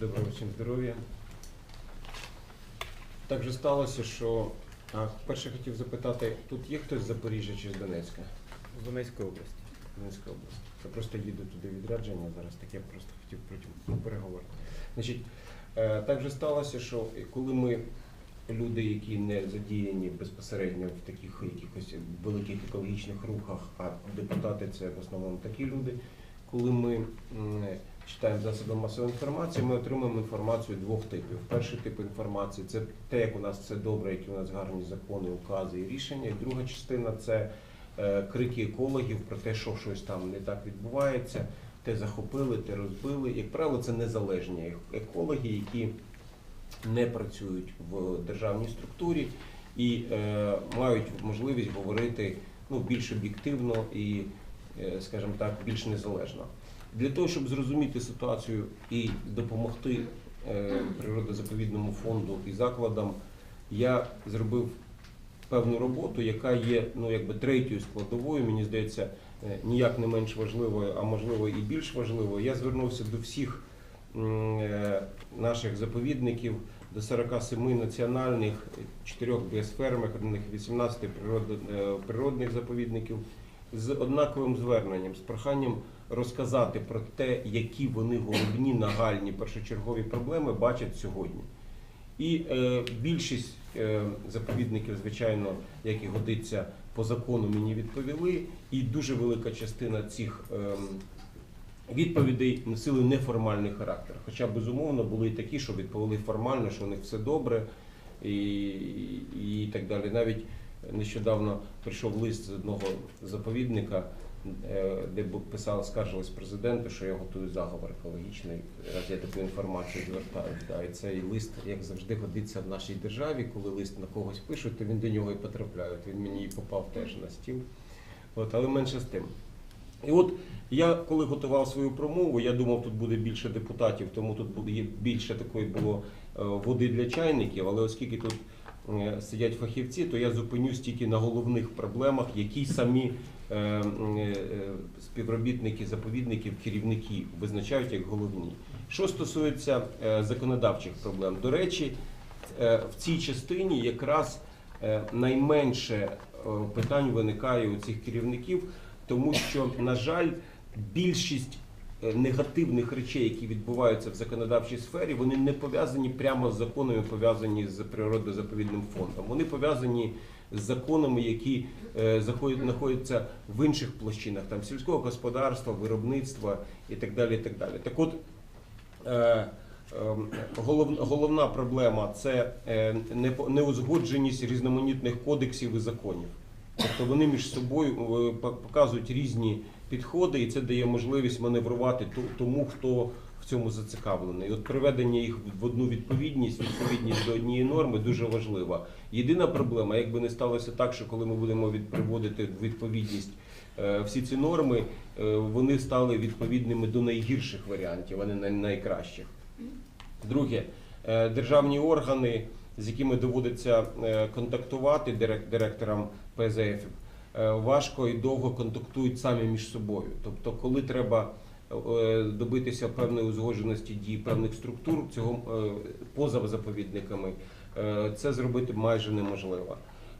Доброго всім здоров'я. Так же сталося, що а, перше хотів запитати, тут є хтось з Запоріжжя чи з Донецька? З Донецької області. Донецька область. Я просто їду туди відрядження зараз, так я просто хотів потім переговорити. Значить, е, так же сталося, що коли ми, люди, які не задіяні безпосередньо в таких якихось великих екологічних рухах, а депутати це в основному такі люди, коли ми м, читаємо засоби масової інформації, ми отримуємо інформацію двох типів. Перший тип інформації це те, як у нас все добре, які у нас гарні закони, укази і рішення. І друга частина це е, крики екологів про те, що щось там не так відбувається, те захопили, те розбили. Як правило, це незалежні екологи, які не працюють в державній структурі і е, мають можливість говорити ну, більш об'єктивно і, е, скажімо так, більш незалежно. Для того, щоб зрозуміти ситуацію і допомогти е, природозаповідному фонду і закладам, я зробив певну роботу, яка є ну, якби третьою складовою, мені здається, е, ніяк не менш важливою, а можливо і більш важливою. Я звернувся до всіх е, наших заповідників, до 47 національних, 4 біосферних, 18 природ- е, природних заповідників з однаковим зверненням, з проханням розказати про те, які вони головні нагальні першочергові проблеми бачать сьогодні. І е, більшість е, заповідників, звичайно, як і годиться по закону, мені відповіли, і дуже велика частина цих ем, відповідей носили неформальний характер. Хоча, безумовно, були і такі, що відповіли формально, що у них все добре і, і так далі. Навіть нещодавно прийшов лист з одного заповідника, е, де бу- писав, скаржились президенту, що я готую заговор екологічний, раз я таку інформацію звертаю. Да. І цей лист, як завжди, годиться в нашій державі. Коли лист на когось пишуть, то він до нього і потрапляє. От Він мені і попав теж на стіл. От, але менше з тим. І от я коли готував свою промову, я думав, тут буде більше депутатів, тому тут буде більше такої було е, води для чайників. Але оскільки тут е, сидять фахівці, то я зупинюсь тільки на головних проблемах, які самі е, е, співробітники заповідників, керівники визначають як головні. Що стосується е, законодавчих проблем, до речі, е, в цій частині якраз е, найменше е, питань виникає у цих керівників, тому що, на жаль, більшість е, негативних речей, які відбуваються в законодавчій сфері, вони не пов'язані прямо з законами, пов'язані з природозаповідним фондом. Вони пов'язані з законами, які е, знаходяться в інших площинах, там сільського господарства, виробництва і так далі. І так далі. Так от, е, ем, голов- головна проблема це е, неузгодженість різноманітних кодексів і законів. Тобто вони між собою е, показують різні підходи, і це дає можливість маневрувати тому, хто в цьому зацікавлений. От приведення їх в одну відповідність, відповідність до однієї норми дуже важлива. Єдина проблема, якби не сталося так, що коли ми будемо приводити відповідність е, всі ці норми, е, вони стали відповідними до найгірших варіантів, а не найкращих. Друге, е, державні органи, з якими доводиться контактувати директорам ПЗФ, важко і довго контактують самі між собою. Тобто, коли треба е, добитися певної узгодженості дій певних структур, цього е, поза заповідниками, е, це зробити майже неможливо.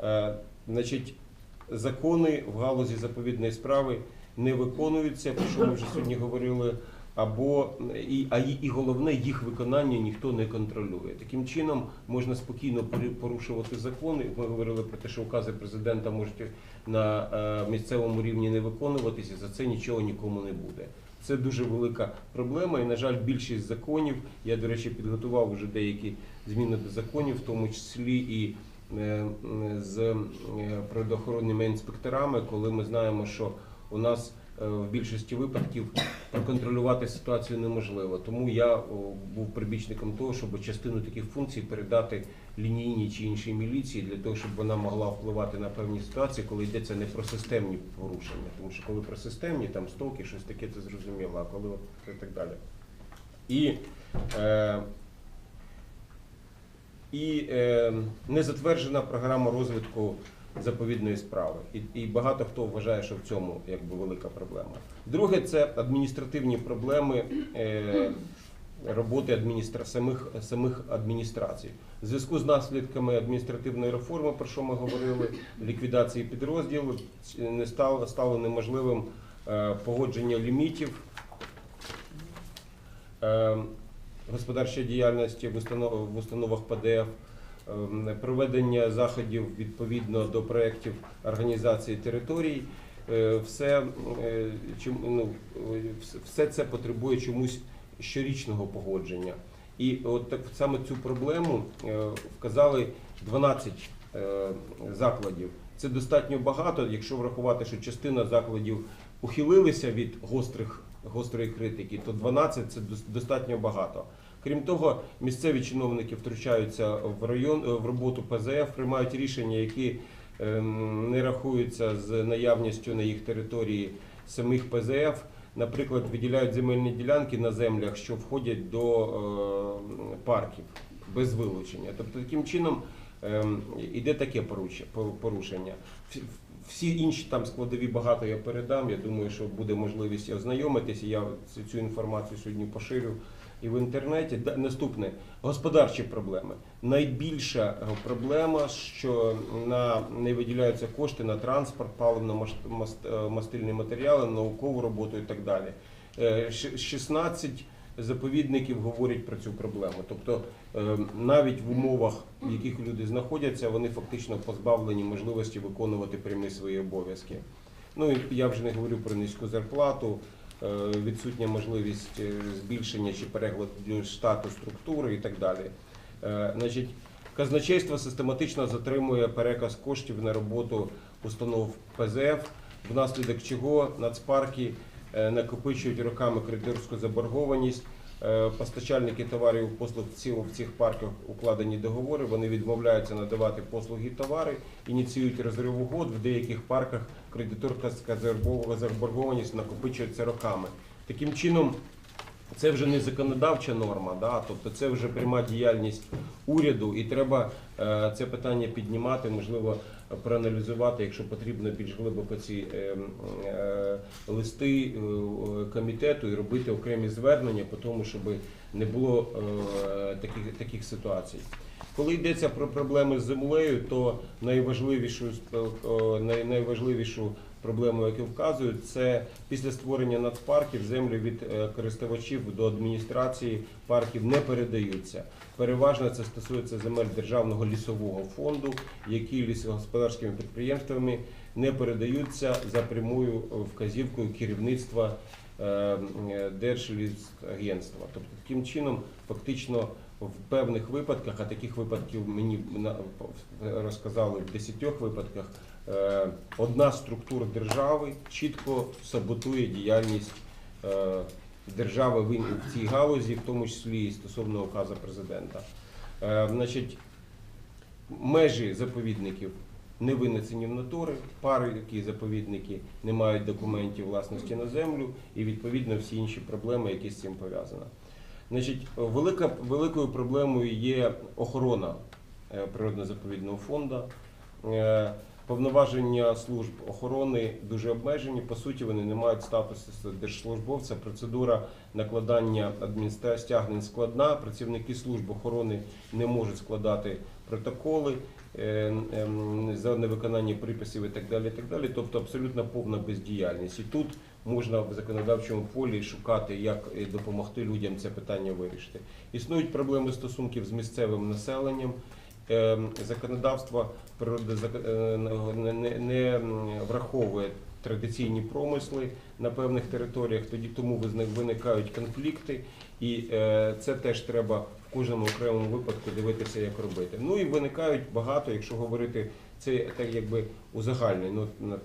Е, Значить, закони в галузі заповідної справи не виконуються, про що ми вже сьогодні говорили. Або і, а і, головне, їх виконання ніхто не контролює. Таким чином можна спокійно пору- порушувати закони. Ми говорили про те, що укази президента можуть на е, місцевому рівні не виконуватися. За це нічого нікому не буде. Це дуже велика проблема. І, на жаль, більшість законів. Я, до речі, підготував вже деякі зміни до законів, в тому числі і е, з е, природоохоронними інспекторами, коли ми знаємо, що у нас е, в більшості випадків проконтролювати ситуацію неможливо. Тому я був прибічником того, щоб частину таких функцій передати лінійній чи іншій міліції для того, щоб вона могла впливати на певні ситуації, коли йдеться не про системні порушення. Тому що коли про системні, там стовки, щось таке, це зрозуміло, а коли і так далі. І е, і е, не затверджена програма розвитку заповідної справи. І, і багато хто вважає, що в цьому якби велика проблема. Друге, це адміністративні проблеми. Е, роботи адміністра... самих, самих адміністрацій. В зв'язку з наслідками адміністративної реформи, про що ми говорили, ліквідації підрозділу не стало, стало неможливим е, погодження лімітів е, господарчої діяльності в, установах ПДФ, е, проведення заходів відповідно до проєктів організації територій. Е, Все, е, ну, все це потребує чомусь щорічного погодження. І от так саме цю проблему е, вказали 12 е, закладів. Це достатньо багато, якщо врахувати, що частина закладів ухилилися від гострих, гострої критики, то 12 це дос- достатньо багато. Крім того, місцеві чиновники втручаються в район в роботу ПЗФ, приймають рішення, які ем, не рахуються з наявністю на їх території самих ПЗФ. Наприклад, виділяють земельні ділянки на землях, що входять до е, парків без вилучення. Тобто таким чином ем, іде таке порушення. Всі- інші там складові багато я передам. Я думаю, що буде можливість ознайомитися. Я цю інформацію сьогодні поширю і в інтернеті. Наступне господарчі проблеми. Найбільша е, проблема, що на не виділяються кошти на транспорт, паливно-мастильні матеріали, наукову роботу і так далі. Е, 16 заповідників говорять про цю проблему. Тобто е, навіть в умовах, в яких люди знаходяться, вони фактично позбавлені можливості виконувати прямі свої обов'язки. Ну я вже не говорю про низьку зарплату, е, відсутня можливість е, збільшення чи перегляду штату структури і так далі. Е, Значить, казначейство систематично затримує переказ коштів на роботу установ ПЗФ, внаслідок чого нацпарки е, накопичують роками кредиторську заборгованість. Е, Постачальники товарів послуг в цих парках укладені договори. Вони відмовляються надавати послуги товари, ініціюють розрив угод. В деяких парках кредиторська заборгов- заборгованість накопичується роками. Таким чином, це вже не законодавча норма, да? тобто це вже пряма діяльність уряду, і треба е, це питання піднімати, можливо, проаналізувати, якщо потрібно більш глибоко ці е, е, листи е, комітету і робити окремі звернення по тому, щоб не було таких, таких ситуацій. Коли йдеться про проблеми з землею, то найважливішу, най- найважливішу проблему, яку вказують, це після створення нацпарків землі від е, користувачів до адміністрації парків не передаються. Переважно це стосується земель державного лісового фонду, які лісогосподарськими підприємствами не передаються за прямою е, вказівкою керівництва е, Держлісагентства. Тобто таким чином, фактично, в певних випадках, а таких випадків мені розказали в десятьох випадках, одна з структур держави чітко саботує діяльність е, держави в цій галузі, в тому числі і стосовно указу президента. Е, Значить, межі заповідників не винесені в натури, пари, які заповідники не мають документів власності на землю, і відповідно всі інші проблеми, які з цим пов'язані. Значить, велика, великою проблемою є охорона е, природно-заповідного фонду. Повноваження служб охорони дуже обмежені. По суті, вони не мають статусу держслужбовця. Процедура накладання стягнень складна. Працівники служб охорони не можуть складати протоколи е, ем, за невиконання приписів і так далі. І так далі. Тобто абсолютно повна бездіяльність. І тут можна в законодавчому полі шукати, як е, допомогти людям це питання вирішити. Існують проблеми стосунків з місцевим населенням. Е, Законодавство е, не, враховує традиційні промисли на певних територіях, тоді тому виникають конфлікти, і е, це теж треба в кожному окремому випадку дивитися, як робити. Ну і виникають багато, якщо говорити це так якби узагальнено. Ну,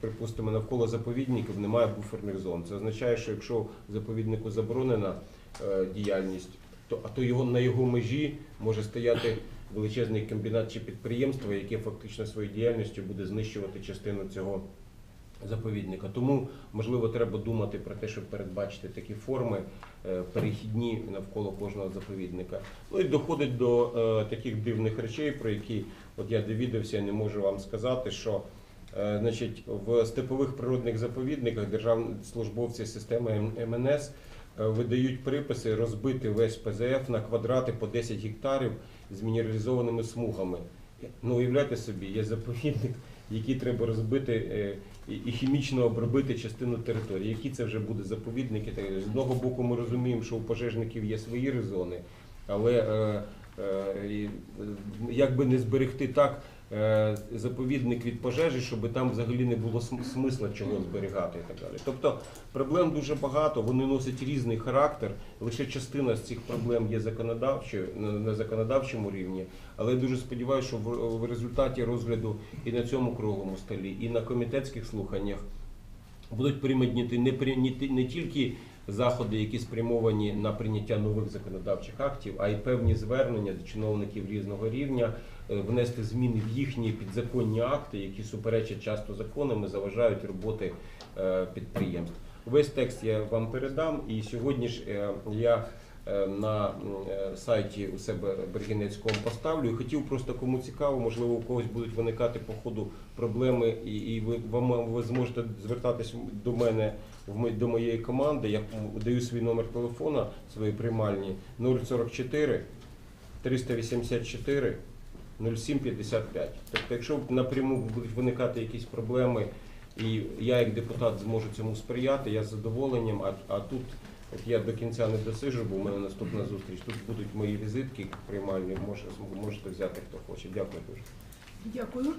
припустимо, навколо заповідників немає буферних зон. Це означає, що якщо заповіднику заборонена е, діяльність, то а то його на його межі може стояти величезний комбінат чи підприємство, яке фактично своєю діяльністю буде знищувати частину цього заповідника. Тому можливо треба думати про те, щоб передбачити такі форми е, перехідні навколо кожного заповідника. Ну і доходить до е, таких дивних речей, про які от я довідався, не можу вам сказати, що. Е, Значить, в степових природних заповідниках державні службовці системи МНС е, видають приписи розбити весь ПЗФ на квадрати по 10 гектарів з мінералізованими смугами. Ну, уявляйте собі, є заповідник, який треба розбити е, і- хімічно обробити частину території. Які це вже буде заповідники? З одного боку, ми розуміємо, що у пожежників є свої резони, але е, е, як би не зберегти так заповідник від пожежі, щоб там взагалі не було см- смисла чого зберігати і так далі. Тобто проблем дуже багато, вони носять різний характер. Лише частина з цих проблем є законодавчою на, законодавчому рівні. Але я дуже сподіваюся, що в, результаті розгляду і на цьому круглому столі, і на комітетських слуханнях будуть прийняті не, прийняті не тільки заходи, які спрямовані на прийняття нових законодавчих актів, а й певні звернення до чиновників різного рівня, е, внести зміни в їхні підзаконні акти, які суперечать часто законам і заважають роботи е, підприємств. Весь текст я вам передам, і сьогодні ж е, я е, на е, сайті у себе Бергінецькому поставлю. І хотів просто кому цікаво, можливо, у когось будуть виникати по ходу проблеми, і, і ви, вам, ви зможете звертатись до мене до моєї команди. Я даю свій номер телефона своєї приймальні 044 384 0755. Тобто, якщо напряму будуть виникати якісь проблеми, і я як депутат зможу цьому сприяти, я з задоволенням. А, а тут от я до кінця не досижу, бо у мене наступна зустріч. Тут будуть мої візитки приймальні, може, можете взяти хто хоче. Дякую дуже. Дякую.